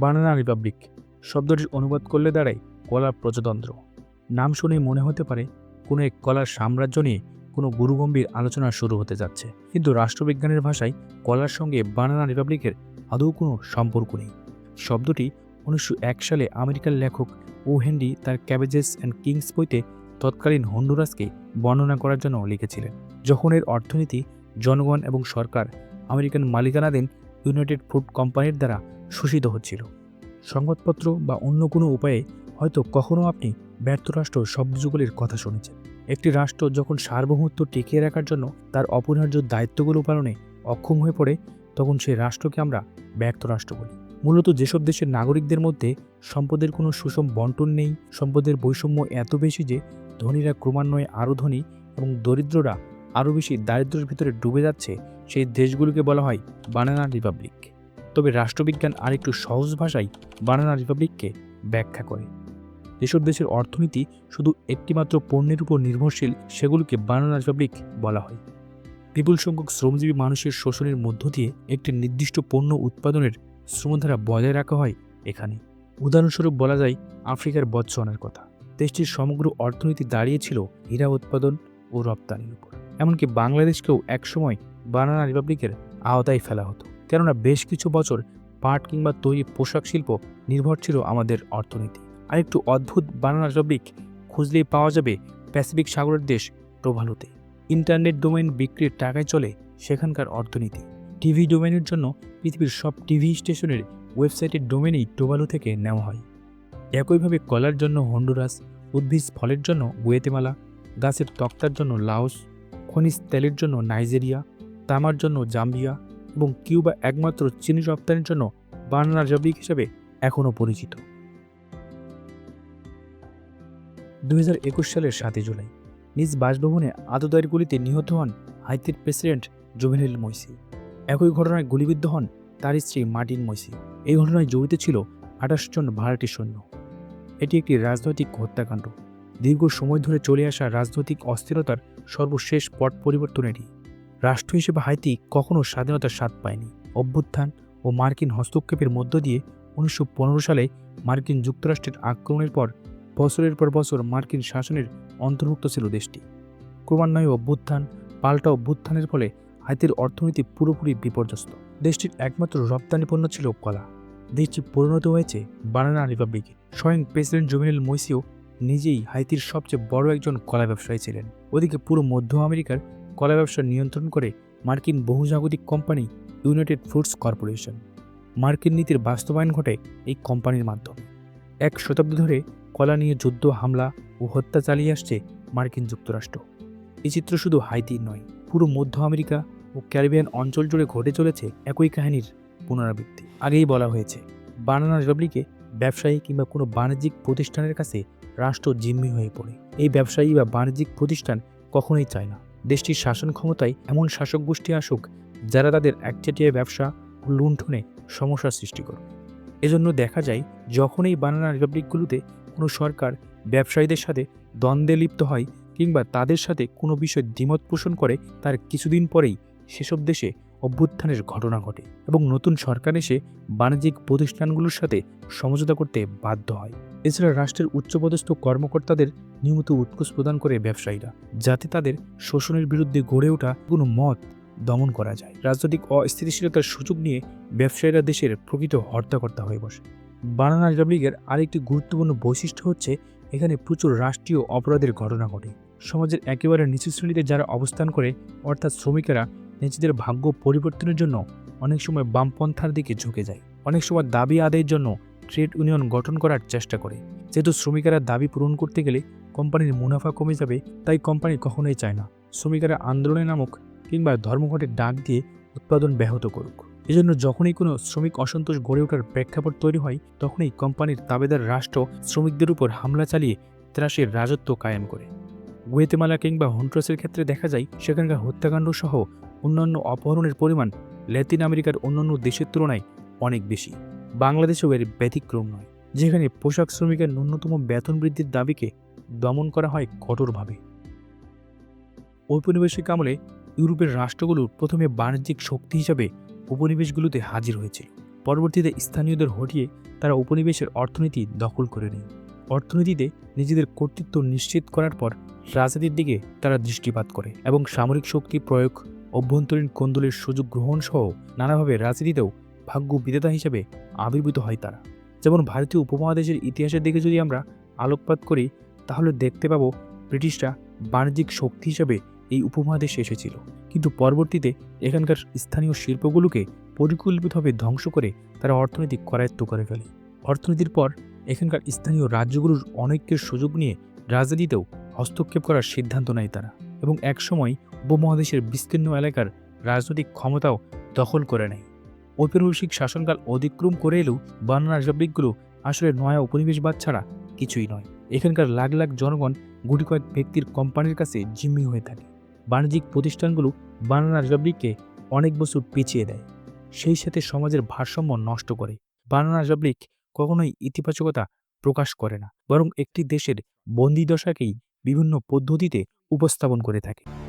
বানানা Republic শব্দটির অনুবাদ করলে দাঁড়ায় কলার প্রজাতন্ত্র। নাম শুনেই মনে হতে পারে, কোনো এক কলার সাম্রাজ্য নিয়ে কোনো গুরুগম্ভীর আলোচনা শুরু হতে যাচ্ছে। কিন্তু রাষ্ট্রবিজ্ঞানের ভাষায় কলার সঙ্গে বানানা রিপাবলিকের আদৌ কোনো সম্পর্ক নেই। শব্দটি উনিশশো এক সালে আমেরিকার লেখক ও হেনরি তার ক্যাবেজেস অ্যান্ড কিংস বইতে তৎকালীন হন্ডুরাসকে বর্ণনা করার জন্য লিখেছিলেন, যখন এর অর্থনীতি, জনগণ এবং সরকার আমেরিকান মালিকানাধীন ইউনাইটেড ফুড কোম্পানির দ্বারা শোষিত হচ্ছিল। সংবাদপত্র বা অন্য কোনো উপায়ে হয়তো কখনো আপনি ব্যর্থ রাষ্ট্র শব্দযুগলের কথা শুনেছেন। একটি রাষ্ট্র যখন সার্বভৌমত্ব টিকিয়ে রাখার জন্য তার অপরিহার্য দায়িত্বগুলো পালনে অক্ষম হয়ে পড়ে, তখন সেই রাষ্ট্রকে আমরা ব্যর্থ রাষ্ট্র বলি। মূলত যেসব দেশের নাগরিকদের মধ্যে সম্পদের কোনো সুষম বন্টন নেই, সম্পদের বৈষম্য এত বেশি যে ধনীরা ক্রমান্বয়ে আরও ধনী এবং দরিদ্ররা আরও বেশি দারিদ্র্যের ভিতরে ডুবে যাচ্ছে সেই দেশগুলোকে বলা হয় বানানা রিপাবলিক। তবে রাষ্ট্রবিজ্ঞান আরেকটু সহজ ভাষায় বানানা রিপাবলিককে ব্যাখ্যা করে। যেসব দেশের অর্থনীতি শুধু একটিমাত্র পণ্যের উপর নির্ভরশীল, সেগুলোকে বানানা রিপাবলিক বলা হয়। বিপুল সংখ্যক শ্রমজীবী মানুষের শোষণের মধ্য দিয়ে একটি নির্দিষ্ট পণ্য উৎপাদনের শ্রমধারা বজায় রাখা হয় এখানে। উদাহরণস্বরূপ বলা যায় আফ্রিকার বৎসওয়ানার কথা। দেশটির সমগ্র অর্থনীতি দাঁড়িয়েছিল হীরা উৎপাদন ও রপ্তানির উপর। এমনকি বাংলাদেশকেও একসময় বানানা রিপাবলিকের আওতায় ফেলা হতো। কেননা বেশ কিছু বছর পাট কিংবা তৈরি পোশাক শিল্প নির্ভর ছিল আমাদের অর্থনীতি। আরেকটু অদ্ভুত বানানা রিপাবলিক খুঁজলেই পাওয়া যাবে প্যাসিফিক সাগরের দেশ টোভালুতে। ইন্টারনেট ডোমেইন বিক্রির টাকায় চলে সেখানকার অর্থনীতি। টিভি ডোমেনের জন্য পৃথিবীর সব টিভি স্টেশনের ওয়েবসাইটের ডোমেনই টোভালু থেকে নেওয়া হয়। একইভাবে কলার জন্য হন্ডুরাস, উদ্ভিদ ফলের জন্য গুয়েতেমালা, গাছের তক্তার জন্য লাওস, খনিজ তেলের জন্য নাইজেরিয়া তামার জন্য জাম্বিয়া এবং কিউবা একমাত্র চিনি রপ্তানির জন্য বানানা রিপাবলিক হিসেবে এখনও পরিচিত। দু হাজার একুশ সালের সাতই জুলাই, নিজ বাসভবনে আততায়ীরগুলিতে নিহত হন হাইতির প্রেসিডেন্ট জোভেনেল মৈসি। একই ঘটনায় গুলিবিদ্ধ হন তার স্ত্রী মার্টিন মৈসি। এই ঘটনায় জড়িত ছিল আঠাশ জন ভাড়াটি সৈন্য। এটি একটি রাজনৈতিক হত্যাকাণ্ড। দীর্ঘ সময় ধরে চলে আসা রাজনৈতিক অস্থিরতার সর্বশেষ পট পরিবর্তন এটি। রাষ্ট্র হিসেবে হাইতি কখনও স্বাধীনতার স্বাদ পায়নি। অভ্যুত্থান ও মার্কিন হস্তক্ষেপের মধ্য দিয়ে উনিশশো পনেরো সালে মার্কিন যুক্তরাষ্ট্রের আক্রমণের পর বছরের পর বছর মার্কিন শাসনের অন্তর্ভুক্ত ছিল দেশটি। ক্রমান্বয়ে অভ্যুত্থান, পাল্টা অভ্যুত্থানের ফলে হাইতির অর্থনীতি পুরোপুরি বিপর্যস্ত। দেশটির একমাত্র রপ্তানি পণ্য ছিল কলা। দেশটি পরিণত হয়েছে বানানা রিপাবলিকে। স্বয়ং প্রেসিডেন্ট জুমিনেল মৈসিও নিজেই হাইতির সবচেয়ে বড় একজন কলা ব্যবসায়ী ছিলেন। ওদিকে পুরো মধ্য আমেরিকার কলা ব্যবসা নিয়ন্ত্রণ করে মার্কিন বহুজাগতিক কোম্পানি ইউনাইটেড ফ্রুটস কর্পোরেশন। মার্কিন নীতির বাস্তবায়ন ঘটে এই কোম্পানির মাধ্যমে। এক শতাব্দী ধরে কলা নিয়ে যুদ্ধ, হামলা ও হত্যা চালিয়ে আসছে মার্কিন যুক্তরাষ্ট্র। এই চিত্র শুধু হাইতি নয়, পুরো মধ্য আমেরিকা ও ক্যারিবিয়ান অঞ্চল জুড়ে ঘটে চলেছে একই কাহিনীর পুনরাবৃত্তি। আগেই বলা হয়েছে, বানানা রিপাবলিকে ব্যবসায়ী কিংবা কোনো বাণিজ্যিক প্রতিষ্ঠানের কাছে রাষ্ট্র জিম্মি হয়ে পড়ে। এই ব্যবসায়ী বা বাণিজ্যিক প্রতিষ্ঠান কখনোই চায় না। দেশটির শাসন ক্ষমতায় এমন শাসক গোষ্ঠী আসুক, যারা তাদের একচেটিয়া ব্যবসা ও লুণ্ঠনে সমস্যার সৃষ্টি করে এজন্য দেখা যায়, যখন এই বানানা রিপাবলিকগুলোতে কোনো সরকার ব্যবসায়ীদের সাথে দ্বন্দ্বে লিপ্ত হয় কিংবা তাদের সাথে কোনো বিষয় দ্বিমত পোষণ করে, তার কিছুদিন পরেই সেসব দেশে অভ্যুত্থানের ঘটনা ঘটে এবং নতুন সরকার এসে বাণিজ্যিক প্রতিষ্ঠানগুলোর সাথে সমঝোতা করতে বাধ্য হয়। এছাড়া রাষ্ট্রের উচ্চপদস্থ কর্মকর্তাদের নিয়মিত উৎকোষ প্রদান করে ব্যবসায়ীরা, যাতে তাদের শোষণের বিরুদ্ধে গড়ে ওঠা কোনো মত দমন করা যায়। রাজনৈতিক অস্থিতিশীলতার সুযোগ নিয়ে ব্যবসায়ীরা দেশের প্রকৃত হর্তাকর্তা হয়ে বসে। বানানা রিপাবলিকের আরেকটি গুরুত্বপূর্ণ বৈশিষ্ট্য হচ্ছে, এখানে প্রচুর রাষ্ট্রীয় অপরাধের ঘটনা ঘটে। সমাজের একেবারে নিচু শ্রেণীতে যারা অবস্থান করে, অর্থাৎ শ্রমিকেরা নিজেদের ভাগ্য পরিবর্তনের জন্য অনেক সময় বামপন্থার দিকে ঝুঁকে যায়। অনেক সময় দাবি আদায়ের জন্য ট্রেড ইউনিয়ন গঠন করার চেষ্টা করে। যেহেতু শ্রমিকেরা দাবি পূরণ করতে গেলে কোম্পানির মুনাফা কমে যাবে, তাই কোম্পানি কখনোই চায় না। শ্রমিকেরা আন্দোলনে নামুক কিংবা ধর্মঘটের ডাক দিয়ে উৎপাদন ব্যাহত করুক। এজন্য যখনই কোনো শ্রমিক অসন্তোষ গড়ে ওঠার প্রেক্ষাপট তৈরি হয়, তখনই কোম্পানির তাবেদার রাষ্ট্র শ্রমিকদের উপর হামলা চালিয়ে ত্রাসের রাজত্ব কায়েম করে। গুয়েতেমালা কিংবা হন্ট্রাসের ক্ষেত্রে দেখা যায়, সেখানকার হত্যাকাণ্ড সহ অন্যান্য অপহরণের পরিমাণ ল্যাতিন আমেরিকার অন্যান্য দেশের তুলনায় অনেক বেশি। বাংলাদেশেও এর ব্যতিক্রম নয়, যেখানে পোশাক শ্রমিকের ন্যূনতম বেতন বৃদ্ধির দাবিকে দমন করা হয় কঠোরভাবে। ঔপনিবেশিক আমলে ইউরোপের রাষ্ট্রগুলো প্রথমে বাণিজ্যিক শক্তি হিসাবে উপনিবেশগুলোতে হাজির হয়েছিল। পরবর্তীতে স্থানীয়দের হটিয়ে তারা উপনিবেশের অর্থনীতি দখল করে নেয়। অর্থনীতিতে নিজেদের কর্তৃত্ব নিশ্চিত করার পর রাজনীতির দিকে তারা দৃষ্টিপাত করে এবং সামরিক শক্তি প্রয়োগ অভ্যন্তরীণ কোন্দলের সুযোগ গ্রহণ সহ নানাভাবে রাজনীতিতেও ভাগ্য বিধেতা হিসেবে আবির্ভূত হয় তারা। যেমন ভারতীয় উপমহাদেশের ইতিহাসের দিকে যদি আমরা আলোকপাত করি, তাহলে দেখতে পাবো ব্রিটিশরা বাণিজ্যিক শক্তি হিসেবে এই উপমহাদেশে এসেছিল। কিন্তু পরবর্তীতে এখানকার স্থানীয় শিল্পগুলোকে পরিকল্পিতভাবে ধ্বংস করে তারা অর্থনৈতিক করায়ত্ত করে ফেলে। অর্থনীতির পর এখানকার স্থানীয় রাজ্যগুলোর অনৈক্যের সুযোগ নিয়ে রাজনীতিতেও হস্তক্ষেপ করার সিদ্ধান্ত নেয় তারা। এবং একসময় উপমহাদেশের বিস্তীর্ণ এলাকার রাজনৈতিক ক্ষমতাও দখল করে নেয়। ঔপনিবেশিক শাসনকাল অতিক্রম করে এলেও বানানা রিপাবলিকগুলো আসলে নয়া উপনিবেশবাদ ছাড়া কিছুই নয়। এখানকার লাখ লাখ জনগণ গুটি কয়েক ব্যক্তির কোম্পানির কাছে জিম্মি হয়ে থাকে। বাণিজ্যিক প্রতিষ্ঠানগুলো বানানা রিপাবলিককে অনেক বছর পিছিয়ে দেয়। সেই সাথে সমাজের ভারসাম্য নষ্ট করে। বানানা রিপাবলিক কখনোই ইতিবাচকতা প্রকাশ করে না। বরং একটি দেশের বন্দিদশাকেই বিভিন্ন পদ্ধতিতে উপস্থাপন করে থাকে।